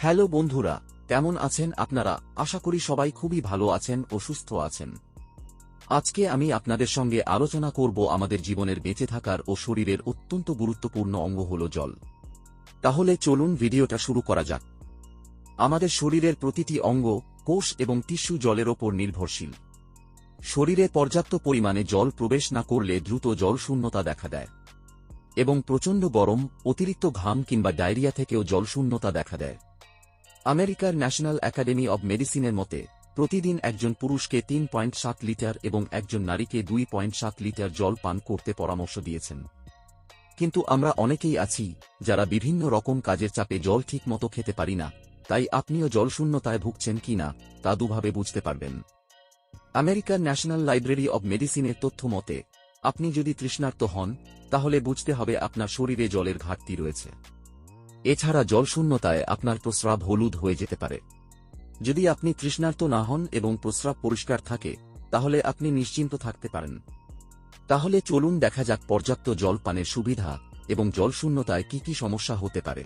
Hello বন্ধুরা, কেমন আছেন আপনারা? আশা করি সবাই খুবই ভালো আছেন ও সুস্থ আছেন। আজকে আমি আপনাদের সঙ্গে আলোচনা করব আমাদের জীবনের বেঁচে থাকার ও শরীরের অত্যন্ত গুরুত্বপূর্ণ অঙ্গ হল জল। তাহলে চলুন ভিডিওটা শুরু করা যাক। আমাদের শরীরের প্রতিটি অঙ্গ, কোষ এবং টিস্যু জলের ওপর নির্ভরশীল। শরীরে পর্যাপ্ত পরিমাণে জল প্রবেশ না করলে দ্রুত জল শূন্যতা দেখা দেয়। এবং প্রচণ্ড গরম, অতিরিক্ত ঘাম কিংবা ডায়রিয়া থেকেও জলশূন্যতা দেখা দেয়। আমেরিকার ন্যাশনাল একাডেমি অব মেডিসিনের মতে, প্রতিদিন একজন পুরুষকে তিন পয়েন্ট সাত লিটার এবং একজন নারীকে দুই পয়েন্ট সাত লিটার জল পান করতে পরামর্শ দিয়েছেন। কিন্তু আমরা অনেকেই আছি যারা বিভিন্ন রকম কাজের চাপে জল ঠিক মতো খেতে পারি না, তাই আপনিও জলশূন্যতায় ভুগছেন কিনা তা দুভাবে বুঝতে পারবেন। আমেরিকার ন্যাশনাল লাইব্রেরি অব মেডিসিনের তথ্য মতে, আপনি যদি তৃষ্ণার্ত হন, তাহলে বুঝতে হবে আপনার শরীরে জলের ঘাটতি রয়েছে। এছাড়া জলশূন্যতায় আপনার প্রস্রাব হলুদ হয়ে যেতে পারে। যদি আপনি তৃষ্ণার্ত না হন এবং প্রস্রাব পরিষ্কার থাকে, তাহলে আপনি নিশ্চিন্ত থাকতে পারেন। তাহলে চলুন দেখা যাক পর্যাপ্ত জল পানের সুবিধা এবং জলশূন্যতায় কি কি সমস্যা হতে পারে।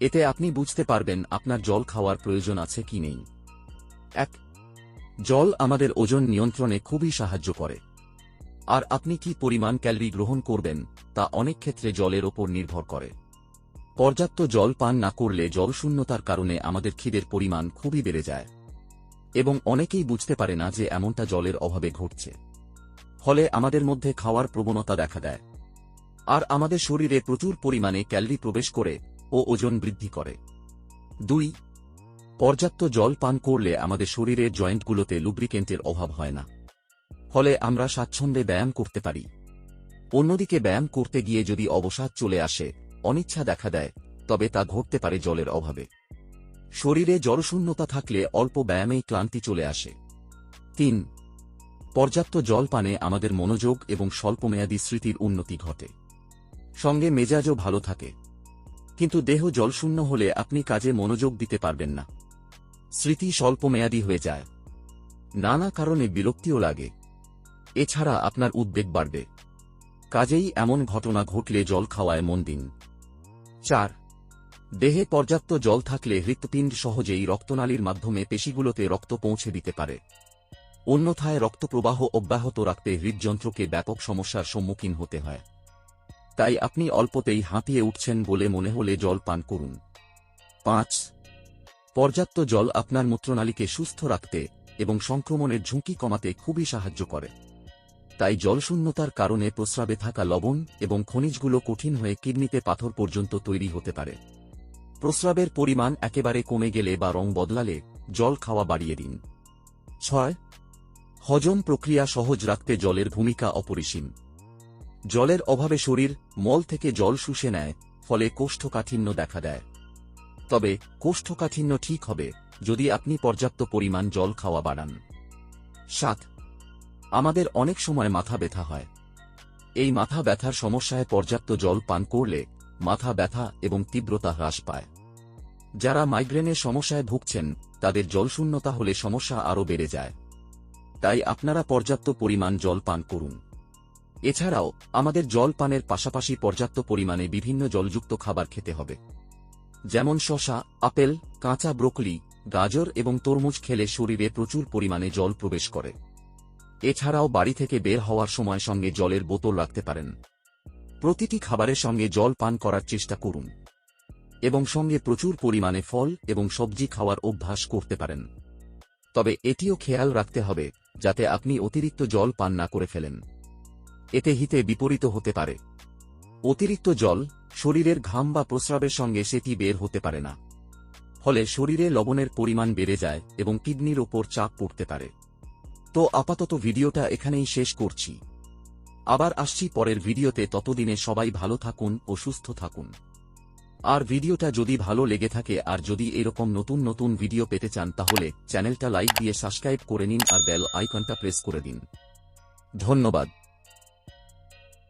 এতে আপনি বুঝতে পারবেন আপনার জল খাওয়ার প্রয়োজন আছে কি নেই। এক, জল আমাদের ওজন নিয়ন্ত্রণে খুবই সাহায্য করে। আর আপনি কি পরিমাণ ক্যালোরি গ্রহণ করবেন, তা অনেক ক্ষেত্রে জলের ওপর নির্ভর করে। পর্যাপ্ত জল পান না করলে জলশূন্যতার কারণে আমাদের খিদের পরিমাণ খুবই বেড়ে যায়। এবং অনেকেই বুঝতে পারে না যে এমনটা জলের অভাবে ঘটছে। ফলে আমাদের মধ্যে খাওয়ার প্রবণতা দেখা দেয়। আর আমাদের শরীরে প্রচুর পরিমাণে ক্যালরি প্রবেশ করে ও ওজন বৃদ্ধি করে। দুই, পর্যাপ্ত জল পান করলে আমাদের শরীরের জয়েন্টগুলোতে লুব্রিকেন্টের অভাব হয় না। ফলে আমরা স্বাচ্ছন্দ্যে ব্যায়াম করতে পারি। অন্যদিকে ব্যায়াম করতে গিয়ে যদি অবসাদ চলে আসে অনিচ্ছা দেখা দেয়, তবে তা ঘটতে পারে জলের অভাবে। শরীরে জলশূন্যতা থাকলে অল্প ব্যায়ামেই ক্লান্তি চলে আসে। তিন, পর্যাপ্ত জল পানে আমাদের মনোযোগ এবং স্বল্পমেয়াদী স্মৃতির উন্নতি ঘটে। সঙ্গে মেজাজও ভালো থাকে। কিন্তু দেহ জলশূন্য হলে আপনি কাজে মনোযোগ দিতে পারবেন না। স্মৃতি স্বল্পমেয়াদী হয়ে যায়। নানা কারণে বিরক্তিও লাগে। এছাড়া আপনার উদ্বেগ বাড়বে। কাজেই এমন ঘটনা ঘটলে জল খাওয়ায় মন দিন। চার। দেহে পর্যাপ্ত জল থাকলে হৃৎপিণ্ড সহজেই রক্তনালীর মাধ্যমে পেশিগুলোতে রক্ত পৌঁছে দিতে পারে। অন্যথায় রক্তপ্রবাহ অব্যাহত রাখতে হৃদযন্ত্রকে ব্যাপক সমস্যার সম্মুখীন হতে হয়। তাই আপনি অল্পতেই হাঁপিয়ে উঠছেন বলে মনে হলে জল পান করুন। পাঁচ। পর্যাপ্ত জল আপনার মূত্রনালীকে সুস্থ রাখতে এবং সংক্রমণের ঝুঁকি কমাতে খুবই সাহায্য করে। তাই জলশূন্যতার কারণে প্রস্রাবে থাকা লবণ এবং খনিজগুলো কঠিন হয়ে কিডনিতে পাথর পর্যন্ত তৈরি হতে পারে। প্রস্রাবের পরিমাণ একেবারে কমে গেলে বা রং বদলালে জল খাওয়া বাড়িয়ে দিন। ছয়, হজম প্রক্রিয়া সহজ রাখতে জলের ভূমিকা অপরিসীম। জলের অভাবে শরীর মল থেকে জল শুষে নেয়, ফলে কোষ্ঠকাঠিন্য দেখা দেয়। তবে কোষ্ঠকাঠিন্য ঠিক হবে যদি আপনি পর্যাপ্ত পরিমাণ জল খাওয়া বাড়ান। সাত আমাদের অনেক সময় মাথা ব্যথা হয়। এই মাথা ব্যথার সমস্যায় পর্যাপ্ত জল পান করলে মাথা ব্যথা এবং তীব্রতা হ্রাস পায়। যারা মাইগ্রেনের সমস্যায় ভুগছেন, তাদের জলশূন্যতা হলে সমস্যা আরও বেড়ে যায়। তাই আপনারা পর্যাপ্ত পরিমাণ জল পান করুন। এছাড়াও, আমাদের জল পানের পাশাপাশি পর্যাপ্ত পরিমাণে বিভিন্ন জলযুক্ত খাবার খেতে হবে। যেমন শশা আপেল, কাঁচা ব্রোকলি, গাজর এবং তরমুজ খেলে শরীরে প্রচুর পরিমাণে জল প্রবেশ করে। এছাড়াও বাড়ি থেকে বের হওয়ার সময় সঙ্গে জলের বোতল রাখতে পারেন। প্রতিটি খাবারের সঙ্গে জল পান করার চেষ্টা করুন। এবং সঙ্গে প্রচুর পরিমাণে ফল এবং সবজি খাওয়ার অভ্যাস করতে পারেন। তবে এটিও খেয়াল রাখতে হবে, যাতে আপনি অতিরিক্ত জল পান না করে ফেলেন। এতে হিতে বিপরীত হতে পারে। অতিরিক্ত জল শরীরের ঘাম বা প্রস্রাবের সঙ্গে সেটি বের হতে পারে না। ফলে শরীরে লবণের পরিমাণ বেড়ে যায় এবং কিডনির ওপর চাপ পড়তে পারে। তো আপাতত ভিডিওটা এখানেই শেষ করছি। আবার আসছি পরের ভিডিওতে, ততদিনে সবাই ভালো থাকুন ও সুস্থ থাকুন। আর ভিডিওটা যদি ভালো লেগে থাকে, আর যদি এরকম নতুন নতুন ভিডিও পেতে চান, তাহলে চ্যানেলটা লাইক দিয়ে সাবস্ক্রাইব করে নিন আর বেল আইকনটা প্রেস করে দিন। ধন্যবাদ।